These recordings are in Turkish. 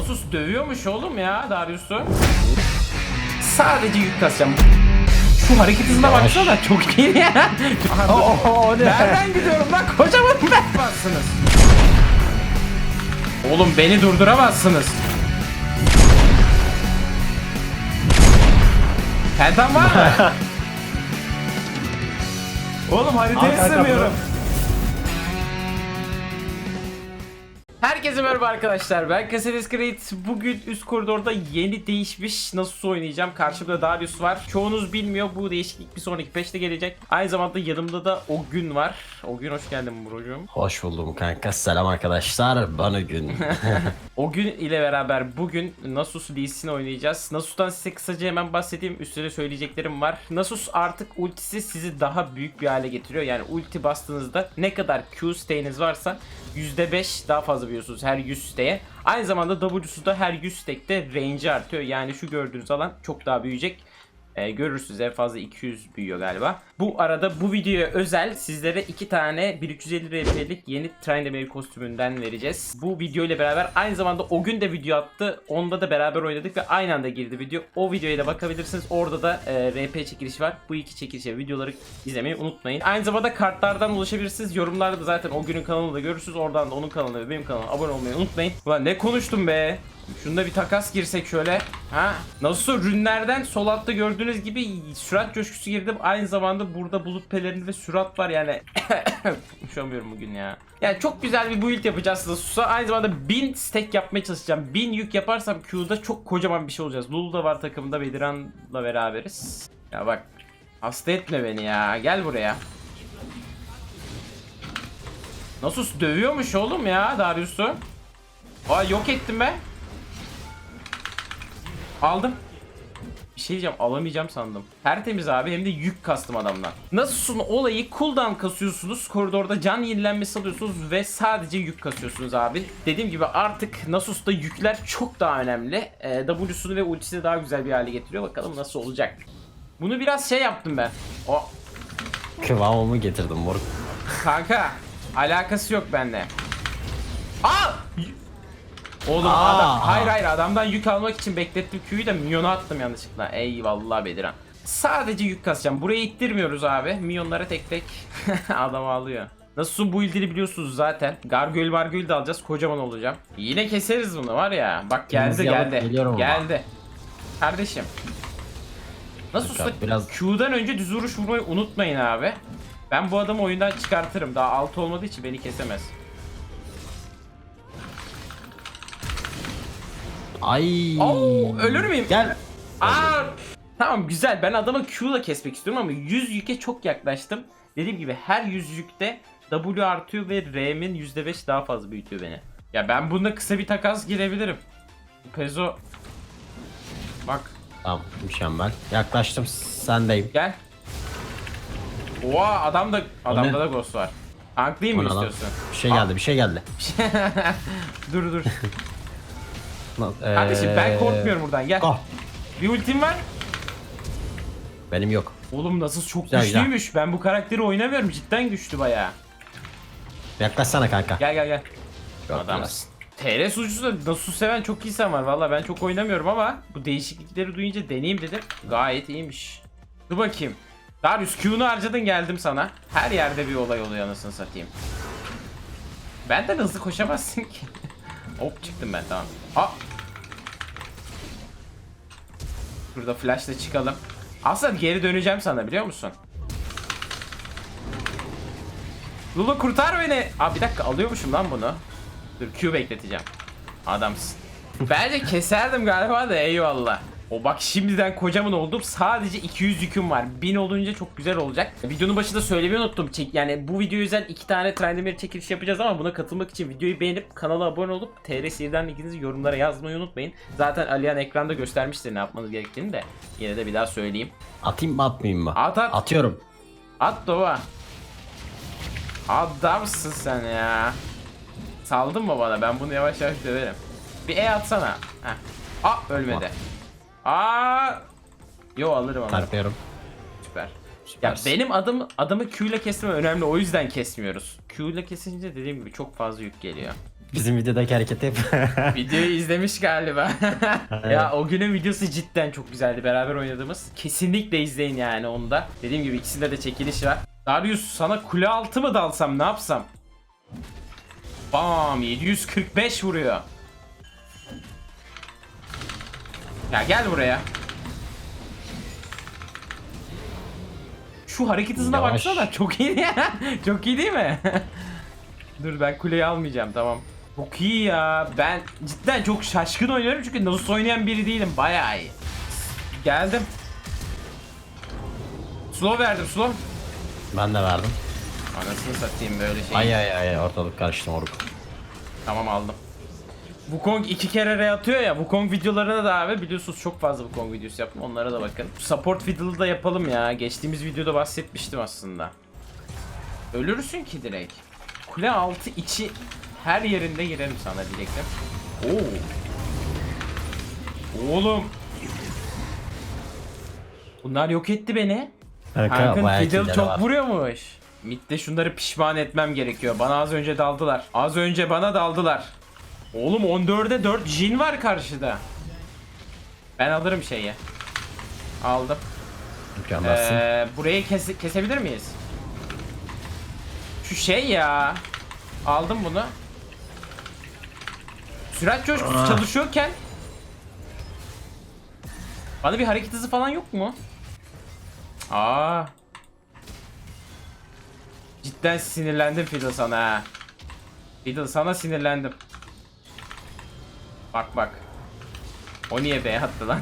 Asus dövüyormuş oğlum ya Darius'u. Sadece yük kasacağım. Şu hareket hızına baksana çok iyi ya. ne? Nereden gidiyorum lan kocaman ben bassınız. Oğlum beni durduramazsınız. Pentam var mı? Oğlum haritayı sığmıyorum. Herkese merhaba arkadaşlar. Ben Casadis Creed. Bugün üst koridorda yeni değişmiş Nasus oynayacağım. Karşımda Darius var. Çoğunuz bilmiyor. Bu değişiklik bir sonraki peşte gelecek. Aynı zamanda yanımda da o gün var. O gün hoş geldin Burcu'm. Hoş buldum kanka. Selam arkadaşlar. Bana gün. O gün ile beraber bugün Nasus Lee Sin oynayacağız. Nasus'tan size kısaca hemen bahsedeyim. Üstüne söyleyeceklerim var. Nasus artık ultisi sizi daha büyük bir hale getiriyor. Yani ulti bastığınızda ne kadar Q stay'iniz varsa %5 daha fazla biliyorsunuz her 100 stay'e. Aynı zamanda W'su da her 100 stack'te range artıyor. Yani şu gördüğünüz alan çok daha büyüyecek. Ee, görürsünüz en fazla 200 büyüyor galiba. Bu arada bu videoya özel sizlere iki tane 1350 RP'lik yeni Trindamere kostümünden vereceğiz. Bu video ile beraber aynı zamanda o gün de video attı. Onda da beraber oynadık ve aynı anda girdi video. O videoya da bakabilirsiniz. Orada da e, RP çekilişi var. Bu iki çekilişe videoları izlemeyi unutmayın. Aynı zamanda kartlardan ulaşabilirsiniz. Yorumlarda da zaten o günün kanalını da görürsünüz. Oradan da onun kanalına ve benim kanalıma abone olmayı unutmayın. Ulan ne konuştum be? Şunda bir takas girsek şöyle. Ha? Nasıl rünlerden sol altta gördüğünüz gibi sürat coşkusu girdim. Aynı zamanda burada bulut pelerini ve sürat var yani. Konuşamıyorum bugün ya. Yani çok güzel bir build yapacağız Nasus'a. Aynı zamanda 1000 stack yapmaya çalışacağım. 1000 yük yaparsam Q'da çok kocaman bir şey olacağız. Lulu da var takımda Bediran'la beraberiz. Ya bak hasta etme beni ya. Gel buraya. Nasus dövüyormuş oğlum ya Darius'u. Aa yok ettim be. Aldım. Bir şey diyeceğim alamayacağım sandım. Tertemiz abi hem de yük kastım adamdan. Nasılsın olayı cooldown kasıyorsunuz. Koridorda can yenilenmesi alıyorsunuz ve sadece yük kasıyorsunuz abi. Dediğim gibi artık Nasus'ta yükler çok daha önemli. Ee, W'sunu ve ultisini daha güzel bir hale getiriyor. Bakalım nasıl olacak. Bunu biraz şey yaptım ben. O Kıvamımı getirdim moruk. kanka alakası yok bende. Aa! Oğlum Aa! adam, hayır hayır adamdan yük almak için beklettim Q'yu da minyona attım yanlışlıkla. Eyvallah Bediran. Sadece yük kasacağım. Burayı ittirmiyoruz abi. Minyonlara tek tek adam alıyor. Nasıl bu ildiri biliyorsunuz zaten. Gargoyle margoyle de alacağız. Kocaman olacağım. Yine keseriz bunu var ya. Bak geldi alıp geldi. ama. Geldi. Kardeşim. Nasıl usta biraz- Q'dan önce düz vuruş vurmayı unutmayın abi. Ben bu adamı oyundan çıkartırım. Daha alt olmadığı için beni kesemez. Ay. Oo, ölür müyüm? Gel. Aa, tamam güzel. Ben adamı Q'la kesmek istiyorum ama 100 yüke çok yaklaştım. Dediğim gibi her 100 yükte W artıyor ve R'min %5 daha fazla büyütüyor beni. Ya ben bunda kısa bir takas girebilirim. Pezo Bak Tamam mükemmel. Yaklaştım sendeyim. gel. Oha adam da adamda da ghost var. Tanklayayım mı istiyorsun? Bir şey geldi bir şey geldi. dur dur. Kardeşim ben ee, korkmuyorum buradan gel. Go. Bir ultim var. Benim yok. Oğlum nasıl çok Güzel, güzel. güçlüymüş. Ben bu karakteri oynamıyorum. Cidden güçlü bayağı. Yaklaşsana kanka. Gel gel gel. Yok, Adamsın. TR sunucusu da Nasus seven çok insan var. Valla ben çok oynamıyorum ama bu değişiklikleri duyunca deneyeyim dedim. Gayet iyiymiş. Dur bakayım. Darius Q'nu harcadın geldim sana. Her yerde bir olay oluyor anasını satayım. Benden hızlı koşamazsın ki. Hop çıktım ben tamam. Aa. Burada flashla çıkalım. Aslında geri döneceğim sana biliyor musun? Lulu kurtar beni. Aa bir dakika alıyormuşum lan bunu. Dur Q bekleteceğim. Adamsın. Bence keserdim galiba da eyvallah. O bak şimdiden kocaman oldum. Sadece 200 yüküm var. 1000 olunca çok güzel olacak. Videonun başında söylemeyi unuttum. Çek, yani bu video özel iki tane Trendemir çekiliş yapacağız ama buna katılmak için videoyu beğenip kanala abone olup TR seriden linkinizi yorumlara yazmayı unutmayın. Zaten Alihan ekranda göstermiştir ne yapmanız gerektiğini de. Yine de bir daha söyleyeyim. Atayım mı atmayayım mı? At at. Atıyorum. At Dova. Adamsın sen ya. Saldın mı bana? Ben bunu yavaş yavaş döverim. Bir E atsana. Heh. Aa ölmedi. Aa. Yo alırım ama. Tarpıyorum. Süper. Ya Süpersin. benim adım adamı Q ile kesmem önemli. O yüzden kesmiyoruz. Q ile kesince dediğim gibi çok fazla yük geliyor. Bizim videodaki hareket hep. Videoyu izlemiş galiba. ya o günün videosu cidden çok güzeldi beraber oynadığımız. Kesinlikle izleyin yani onu da. Dediğim gibi ikisinde de çekiliş var. Darius sana kule altı mı dalsam ne yapsam? Bam 745 vuruyor. Ya gel buraya. Şu hareket hızına Yavaş. baksana çok iyi ya. çok iyi değil mi? Dur ben kuleyi almayacağım tamam. Çok iyi ya. Ben cidden çok şaşkın oynuyorum çünkü nasıl oynayan biri değilim. Bayağı iyi. Geldim. Slow verdim slow. ben de verdim. Anasını satayım böyle şey. Ay ay ay ortalık karıştı moruk. Tamam aldım. Wukong iki kere re atıyor ya. Wukong videolarına da abi biliyorsunuz çok fazla Wukong videosu yaptım. Onlara da bakın. Support fiddle'ı da yapalım ya. Geçtiğimiz videoda bahsetmiştim aslında. Ölürsün ki direkt. Kule altı içi her yerinde girerim sana diyecektim. Oo. Oğlum. Bunlar yok etti beni. Bayağı Fiddle çok var. vuruyormuş. Mid'de şunları pişman etmem gerekiyor. Bana az önce daldılar. Az önce bana daldılar. Oğlum 14'e 4 Jin var karşıda. Ben alırım şeyi. Aldım. Ee, burayı kes- kesebilir miyiz? Şu şey ya. Aldım bunu. Sürat coşkusu Ah. çalışıyorken bana bir hareket hızı falan yok mu? Aa. Cidden sinirlendim Fiddle sana ha. Fiddle sana sinirlendim. Bak bak. O niye B attı lan?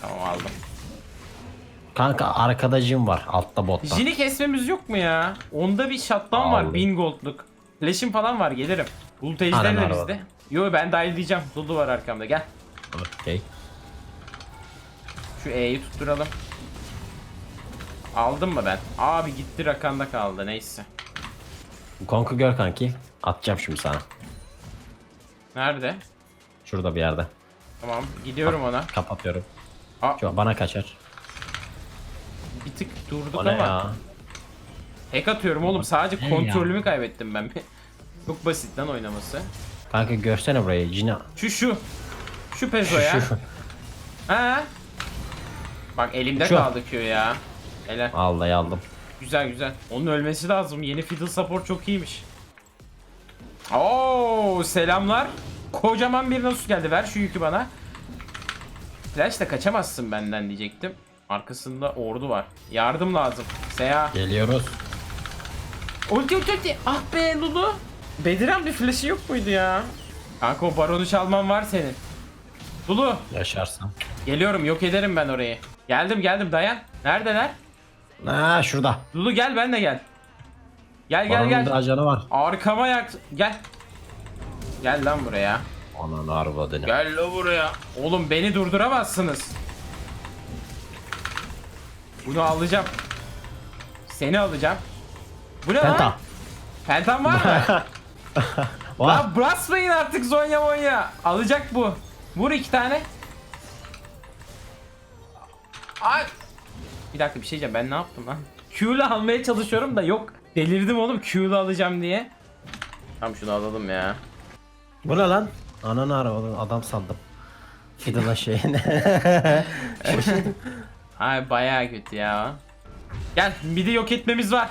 Tamam aldım. Kanka arkada Jin var altta botta. Jin'i kesmemiz yok mu ya? Onda bir shutdown var Aldım. 1000 goldluk. Flash'im falan var gelirim. Bulut Aynen de bizde. Yo ben dahil diyeceğim. Lulu var arkamda gel. Okey. Şu E'yi tutturalım. Aldım mı ben? Abi gitti rakanda kaldı neyse. Konku gör kanki. Atacağım şimdi sana. Nerede? Şurada bir yerde. Tamam gidiyorum ona. Kapatıyorum. Aa, Şu bana kaçar. bir tık durduk O ne ama. ya? Hack atıyorum oğlum sadece Ne kontrolümü kaybettim ben. Çok basit lan oynaması. Kanka görsene burayı Jin'i. Şu şu. Şu pezo ya. Şu. Ha? Bak elimde Şu. kaldı Q ya. Hele. Vallahi aldım. Güzel güzel. Onun ölmesi lazım. Yeni fiddle support çok iyiymiş. Oo selamlar. Kocaman bir Nasus geldi. Ver şu yükü bana. Flash da kaçamazsın benden diyecektim. Arkasında ordu var. Yardım lazım. Seya. Geliyoruz. Ulti ulti ulti. Ah be Lulu. Bediren bir flash'ı yok muydu ya? Kanka o baronu çalman var senin. Lulu. Yaşarsam. Geliyorum yok ederim ben orayı. Geldim geldim dayan. Neredeler? Ha şurada. Lulu gel ben de gel. Gel gel gel. daha canı var. Arkama yak. Gel. Gel lan buraya. Ananı arvadını. Gel lan buraya. Oğlum beni durduramazsınız. Bunu alacağım. Seni alacağım. Bu ne lan? Penta. Pentam var mı? Vah. lan basmayın artık Zonya Monya. Alacak bu. Vur iki tane. Ay. Bir dakika bir şey diyeceğim. Ben ne yaptım lan? Q'lu almaya çalışıyorum da yok. Delirdim oğlum Q'lu alacağım diye. Tamam şunu alalım ya. Bu ne lan? Ananı arvadını adam sandım. Fiddle'a şeyine. Ay bayağı kötü ya. Gel midi yok etmemiz var.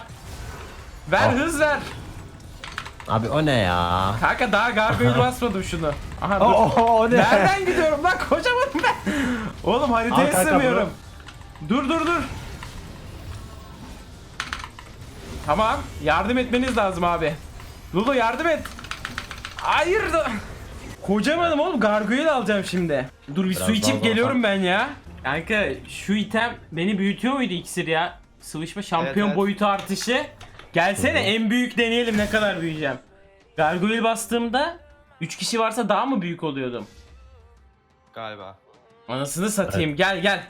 Ver Al. hız ver. Abi o ne ya? Kanka daha gargoyle basmadım şunu. Aha dur. Oo, o ne? Nereden gidiyorum lan kocaman ben. Oğlum haritayı Al kanka sığmıyorum. Dur dur dur. Tamam yardım etmeniz lazım abi. Lulu yardım et. Hayır. Kocamanım oğlum gargoyle alacağım şimdi. Dur bir Biraz su içip geliyorum ben ya. Kanka şu item beni büyütüyor muydu iksir ya? Sıvışma şampiyon Evet, evet. boyutu artışı. Gelsene en büyük deneyelim ne kadar büyüyeceğim. Gargoyle bastığımda 3 kişi varsa daha mı büyük oluyordum? Galiba. Anasını satayım gel gel.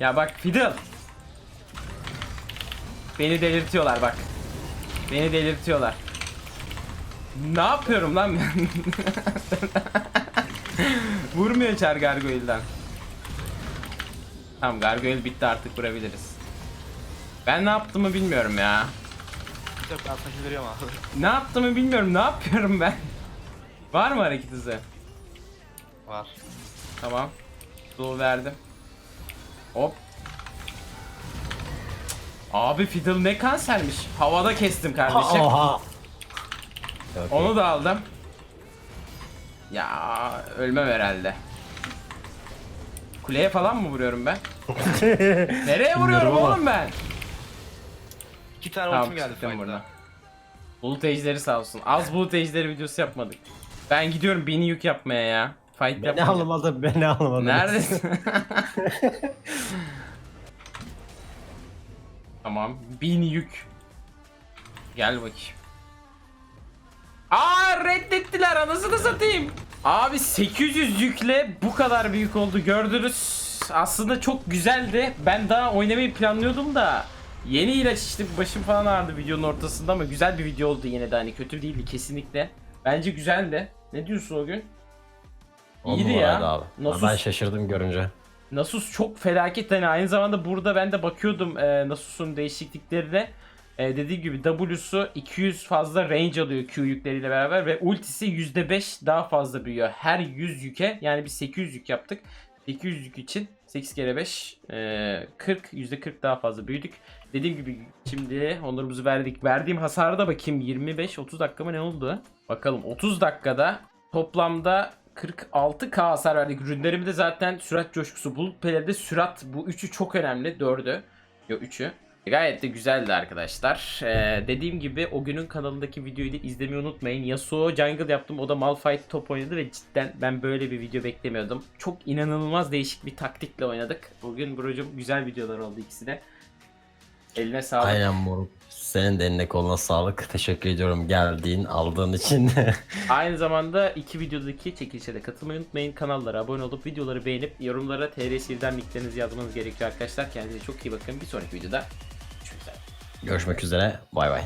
Ya bak Fiddle. Beni delirtiyorlar bak. Beni delirtiyorlar. Ne yapıyorum lan ben? Vurmuyor çar gargoyle'den. Tamam gargoyle bitti artık vurabiliriz. Ben ne yaptığımı bilmiyorum ya. Yok ben taşı veriyorum abi. Ne yaptığımı bilmiyorum. Ne yapıyorum ben? Var mı hareket hızı? Var. Tamam. Slow verdim. Hop. Abi Fiddle ne kansermiş. Havada kestim kardeşim. Oha. Onu da aldım. Ya ölmem herhalde. Kuleye falan mı vuruyorum ben? Nereye vuruyorum Bilmiyorum ama. oğlum ben? İki tane Tamam ultim geldi fight'ta. buradan. Bulut ejderi sağ olsun. Az bulut ejderi videosu yapmadık. Ben gidiyorum beni yük yapmaya ya. Fight Beni yapmaya. almadı, beni almadı. Neredesin? tamam. Bin yük. Gel bakayım. Aa reddettiler anasını satayım. Abi 800 yükle bu kadar büyük oldu gördünüz. Aslında çok güzeldi. Ben daha oynamayı planlıyordum da. Yeni ilaç işte başım falan ağrıdı videonun ortasında ama güzel bir video oldu yine de hani kötü değildi kesinlikle. Bence güzeldi. Ne diyorsun o gün? On İyiydi numaraydı ya. Abi. Nasus- Ben şaşırdım görünce. Nasus çok felaket hani aynı zamanda burada ben de bakıyordum e, Nasus'un değişikliklerine. E, dediğim gibi W'su 200 fazla range alıyor Q yükleriyle beraber ve ultisi %5 daha fazla büyüyor. Her 100 yüke yani biz 800 yük yaptık. 800 yük için 8 kere 5 e, 40 %40 daha fazla büyüdük. Dediğim gibi şimdi onurumuzu verdik. Verdiğim hasara da bakayım 25-30 dakika mı ne oldu? Bakalım 30 dakikada toplamda 46k hasar verdik. Ürünlerimi de zaten sürat coşkusu. Bulut Pele'de sürat bu üçü çok önemli. Dördü. Yok üçü. Gayet de güzeldi arkadaşlar. Ee, dediğim gibi o günün kanalındaki videoyu da izlemeyi unutmayın. Yasuo jungle yaptım. O da Malphite top oynadı ve cidden ben böyle bir video beklemiyordum. Çok inanılmaz değişik bir taktikle oynadık. Bugün Brocum güzel videolar oldu ikisi de. Eline sağlık. Aynen moruk. Senin de eline koluna sağlık. Teşekkür ediyorum geldiğin, aldığın için. Aynı zamanda iki videodaki çekilişe de katılmayı unutmayın. Kanallara abone olup videoları beğenip yorumlara TR linklerinizi yazmanız gerekiyor arkadaşlar. Kendinize çok iyi bakın. Bir sonraki videoda görüşmek üzere. Görüşmek üzere. Bay bay.